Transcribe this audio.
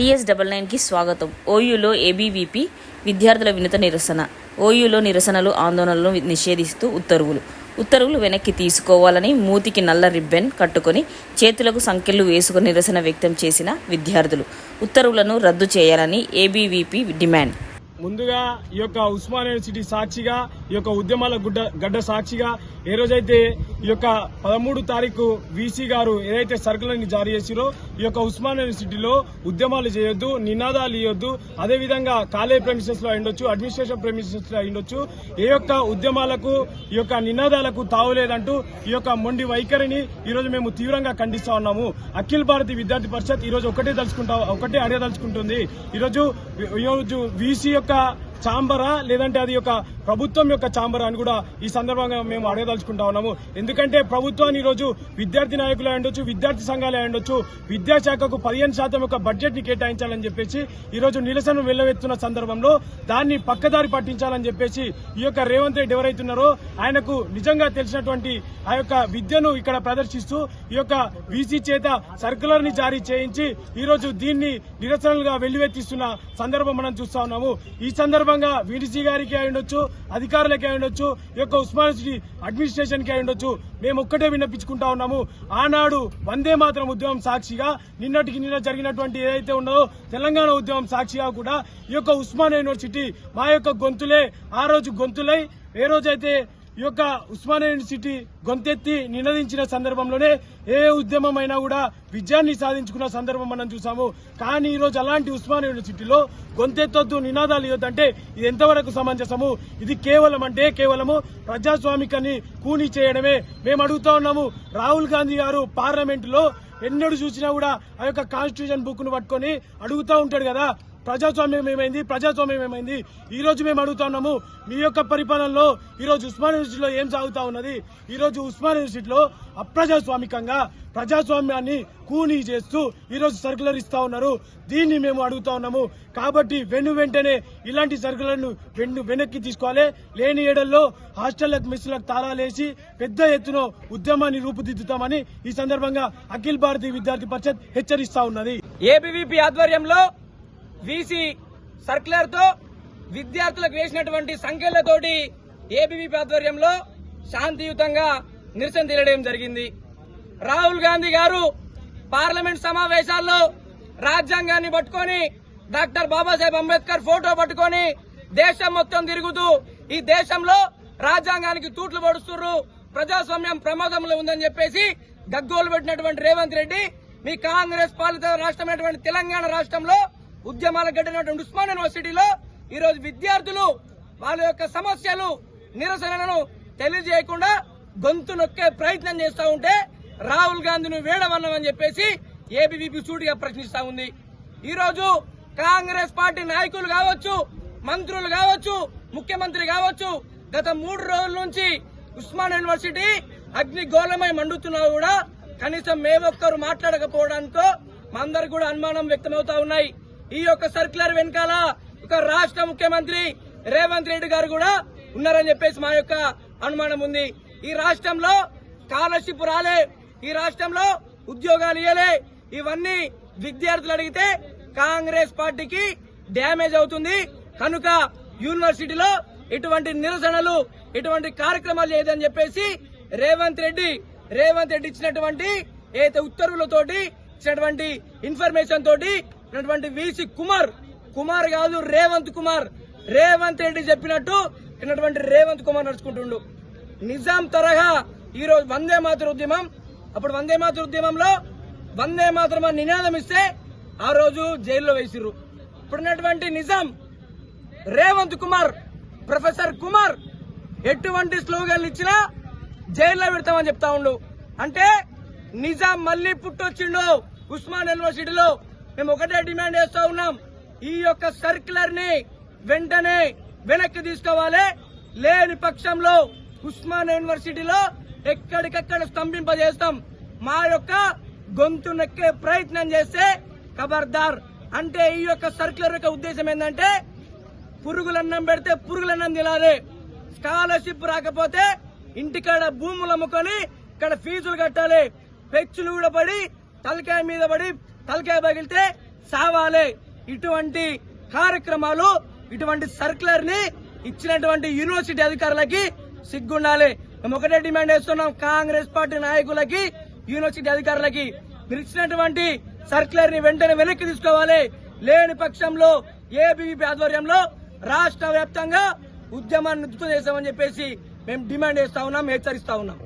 TS double నైన్కి స్వాగతం. ఓయూలో ABVP విద్యార్థుల వినత నిరసన. ఓయూలో నిరసనలు ఆందోళనలు నిషేధిస్తూ ఉత్తర్వులు. ఉత్తర్వులు వెనక్కి తీసుకోవాలని మూతికి నల్ల రిబ్బన్ కట్టుకొని చేతులకు సంఖ్యలు వేసుకుని నిరసన వ్యక్తం చేసిన విద్యార్థులు. ఉత్తర్వులను రద్దు చేయాలని ఏబీవీపీ డిమాండ్. ముందుగా ఈ యొక్క ఉస్మాన్ యూనివర్సిటీ సాక్షిగా ఈ యొక్క ఉద్యమాల గుడ్డ గడ్డ సాక్షిగా ఏ రోజైతే ఈ యొక్క పదమూడు తారీఖు వీసీ గారు ఏదైతే సర్కులని జారీ చేసిరో ఈ యొక్క ఉస్మాన్ యూనివర్సిటీలో ఉద్యమాలు చేయొద్దు నినాదాలు ఇవ్వద్దు అదేవిధంగా కాలేజ్ ప్రెమిసెస్లో అయిండొచ్చు అడ్మినిస్ట్రేషన్ ప్రెమిసెస్లో అయిండొచ్చు ఏ యొక్క ఉద్యమాలకు ఈ యొక్క నినాదాలకు తావులేదంటూ ఈ యొక్క మొండి వైఖరిని ఈరోజు మేము తీవ్రంగా ఖండిస్తా ఉన్నాము. అఖిల భారతీయ విద్యార్థి పరిషత్ ఈ రోజు ఒకటే తలుచుకుంటా ఒకటే అడగదలుచుకుంటుంది ఈరోజు ఈరోజు వీసీ యొక్క చాంబరా లేదంటే అది యొక్క ప్రభుత్వం యొక్క చాంబరా అని కూడా ఈ సందర్భంగా మేము అడగదలుచుకుంటా ఉన్నాము. ఎందుకంటే ప్రభుత్వాన్ని ఈరోజు విద్యార్థి నాయకులు ఉండొచ్చు విద్యార్థి సంఘాలు ఉండొచ్చు విద్యాశాఖకు పదిహేను శాతం యొక్క బడ్జెట్ని కేటాయించాలని చెప్పేసి ఈరోజు నిరసన వెల్లవెత్తున్న సందర్భంలో దాన్ని పక్కదారి పట్టించాలని చెప్పేసి ఈ యొక్క రేవంత్ రెడ్డి ఎవరైతున్నారో ఆయనకు నిజంగా తెలిసినటువంటి ఆ యొక్క విద్యను ఇక్కడ ప్రదర్శిస్తూ ఈ యొక్క వీసీ చేత సర్కులర్ని జారీ చేయించి ఈరోజు దీన్ని నిరసనలుగా వెల్లువెత్తిస్తున్న సందర్భం మనం చూస్తా ఉన్నాము. ఈ సందర్భం సందర్భంగా వీడీసీ గారికి అయి ఉండొచ్చు అధికారులకి అయి ఉండొచ్చు ఈ యొక్క ఉస్మాన్ సిటీ అడ్మినిస్ట్రేషన్కి అయి ఉండొచ్చు. మేము ఒక్కటే విన్నపించుకుంటా ఉన్నాము. ఆనాడు వందే మాత్రం ఉద్యమం సాక్షిగా నిన్నటికి నిన్న జరిగినటువంటి ఏదైతే ఉన్నదో తెలంగాణ ఉద్యమం సాక్షిగా కూడా ఈ యొక్క ఉస్మాన్ యూనివర్సిటీ మా యొక్క గొంతులే ఆ రోజు గొంతులై ఏ రోజైతే ఈ యొక్క ఉస్మానియా యూనివర్సిటీ గొంతెత్తి నినదించిన సందర్భంలోనే ఏ ఉద్యమం అయినా కూడా విజయాన్ని సాధించుకున్న సందర్భం మనం చూసాము. కానీ ఈ రోజు అలాంటి ఉస్మానియా యూనివర్సిటీలో గొంతెత్తొద్దు నినాదాలు ఇవ్వద్దంటే ఇది ఎంతవరకు సమంజసము? ఇది కేవలం అంటే కేవలము ప్రజాస్వామికాన్ని కూని చేయడమే. మేము అడుగుతా ఉన్నాము రాహుల్ గాంధీ గారు పార్లమెంటులో ఎన్నడూ చూసినా కూడా ఆ యొక్క కాన్స్టిట్యూషన్ బుక్ను పట్టుకొని అడుగుతూ ఉంటాడు కదా. ప్రజాస్వామ్యం ఏమైంది? ప్రజాస్వామ్యం ఏమైంది? ఈ రోజు మేము అడుగుతున్నాము మీ యొక్క పరిపాలనలో ఈరోజు ఉస్మాన్ యూనివర్సిటీలో ఏం సాగుతా ఉన్నది? ఈరోజు ఉస్మాన్ యూనివర్సిటీలో అప్రజాస్వామికంగా ప్రజాస్వామ్యాన్ని కూనీ చేస్తూ ఈరోజు సర్కులర్ ఇస్తా ఉన్నారు. దీన్ని మేము అడుగుతా ఉన్నాము. కాబట్టి వెను వెంటనే ఇలాంటి సర్కులర్ను వెన్ను వెనక్కి తీసుకోవాలి. లేని ఏడల్లో హాస్టళ్ళకు మెస్సులకు తాళాలేసి పెద్ద ఎత్తున ఉద్యమాన్ని రూపుదిద్దుతామని ఈ సందర్భంగా అఖిల భారతీయ విద్యార్థి పరిషత్ హెచ్చరిస్తా ఉన్నది. ఏబీవీపీ ఆధ్వర్యంలో వీసీ సర్క్యులర్తో విద్యార్థులకు వేసినటువంటి సంఖ్యలతోటి ఏబీవీపీ ఆధ్వర్యంలో శాంతియుతంగా నిరసన తెలియడం జరిగింది. రాహుల్ గాంధీ గారు పార్లమెంట్ సమావేశాల్లో రాజ్యాంగాన్ని పట్టుకొని డాక్టర్ బాబాసాహెబ్ అంబేద్కర్ ఫోటో పట్టుకొని దేశం మొత్తం తిరుగుతూ ఈ దేశంలో రాజ్యాంగానికి తూట్లు పడుస్తున్నారు ప్రజాస్వామ్యం ప్రమాదంలో ఉందని చెప్పేసి గగ్గోలు పెట్టినటువంటి రేవంత్ రెడ్డి మీ కాంగ్రెస్ పాలిత రాష్ట్రమైనటువంటి తెలంగాణ రాష్ట్రంలో ఉద్యమాలు గడినటువంటి ఉస్మాన్ యూనివర్సిటీలో ఈ రోజు విద్యార్థులు వాళ్ళ యొక్క సమస్యలు నిరసనలను తెలియజేయకుండా గొంతు నొక్కే ప్రయత్నం చేస్తా ఉంటే రాహుల్ గాంధీని వేడవన్నామని చెప్పేసి ఏబీవీపీ సూటిగా ప్రశ్నిస్తా ఉంది. ఈ రోజు కాంగ్రెస్ పార్టీ నాయకులు కావచ్చు మంత్రులు కావచ్చు ముఖ్యమంత్రి కావచ్చు గత మూడు రోజుల నుంచి ఉస్మాన్ యూనివర్సిటీ అగ్నిగోళమై మండుతున్నా కూడా కనీసం మేమొక్కరు మాట్లాడకపోవడంతో మా కూడా అనుమానం వ్యక్తమవుతా ఉన్నాయి. ఈ యొక్క సర్క్యులర్ వెనకాల ఒక రాష్ట్ర ముఖ్యమంత్రి రేవంత్ రెడ్డి గారు కూడా ఉన్నారని చెప్పేసి మా యొక్క అనుమానం ఉంది. ఈ రాష్ట్రంలో స్కాలర్షిప్ రాలే ఈ రాష్ట్రంలో ఉద్యోగాలు ఇయ్యలే ఇవన్నీ విద్యార్థులు అడిగితే కాంగ్రెస్ పార్టీకి డ్యామేజ్ అవుతుంది. కనుక యూనివర్సిటీలో ఇటువంటి నిరసనలు ఇటువంటి కార్యక్రమాలు చేయదని చెప్పేసి రేవంత్ రెడ్డి రేవంత్ రెడ్డి ఇచ్చినటువంటి ఏదైతే ఉత్తర్వులతోటి ఇచ్చినటువంటి ఇన్ఫర్మేషన్ తోటి ఉన్నటువంటి వీసీ కుమార్ కుమార్ కాదు రేవంత్ కుమార్. రేవంత్ రెడ్డి చెప్పినట్టు ఉన్నటువంటి రేవంత్ కుమార్ నడుచుకుంటుండు. నిజాం తరహా ఈరోజు వందే మాతృ ఉద్యమం. అప్పుడు వందే మాతృ ఉద్యమంలో వందే మాతరం అని నినాదం ఇస్తే ఆ రోజు జైల్లో వేసిర్రు. ఇప్పుడున్నటువంటి నిజాం రేవంత్ కుమార్ ప్రొఫెసర్ కుమార్ ఎటువంటి స్లోగన్లు ఇచ్చినా జైల్లో పెడతామని చెప్తా ఉండు. అంటే నిజాం మళ్ళీ పుట్టొచ్చిండు ఉస్మాన్ యూనివర్సిటీలో మేము ఒకటే డిమాండ్ చేస్తా ఉన్నాం. ఈ యొక్క సర్క్యులర్ని వెంటనే వెనక్కి తీసుకోవాలి. లేని పక్షంలో ఉస్మాన్ యూనివర్సిటీలో ఎక్కడికక్కడ స్తంభింపజేస్తాం. మా యొక్క గొంతు నొక్కే ప్రయత్నం చేస్తే ఖబర్దార్ అంటే ఈ యొక్క సర్క్యులర్ యొక్క ఉద్దేశం ఏంటంటే పురుగులన్నం పెడితే పురుగులన్నం తినాలి. స్కాలర్షిప్ రాకపోతే ఇంటికాడ భూములు అమ్ముకొని ఇక్కడ ఫీజులు కట్టాలి. పెచ్చులు కూడా పడి తలకాయ మీద పడి తలకాయ పగిలితే సావాలే. ఇటువంటి కార్యక్రమాలు ఇటువంటి సర్క్యులర్ని ఇచ్చినటువంటి యూనివర్సిటీ అధికారులకి సిగ్గుండాలి. మేము ఒకటే డిమాండ్ చేస్తున్నాం కాంగ్రెస్ పార్టీ నాయకులకి యూనివర్సిటీ అధికారులకి. మీరు ఇచ్చినటువంటి సర్క్యులర్ని వెంటనే వెనక్కి తీసుకోవాలి. లేని పక్షంలో ఏబీవీపీ ఆధ్వర్యంలో రాష్ట్ర వ్యాప్తంగా ఉద్యమాన్ని ఉధృతం చేస్తామని చెప్పేసి మేము డిమాండ్ చేస్తా ఉన్నాం హెచ్చరిస్తా ఉన్నాం.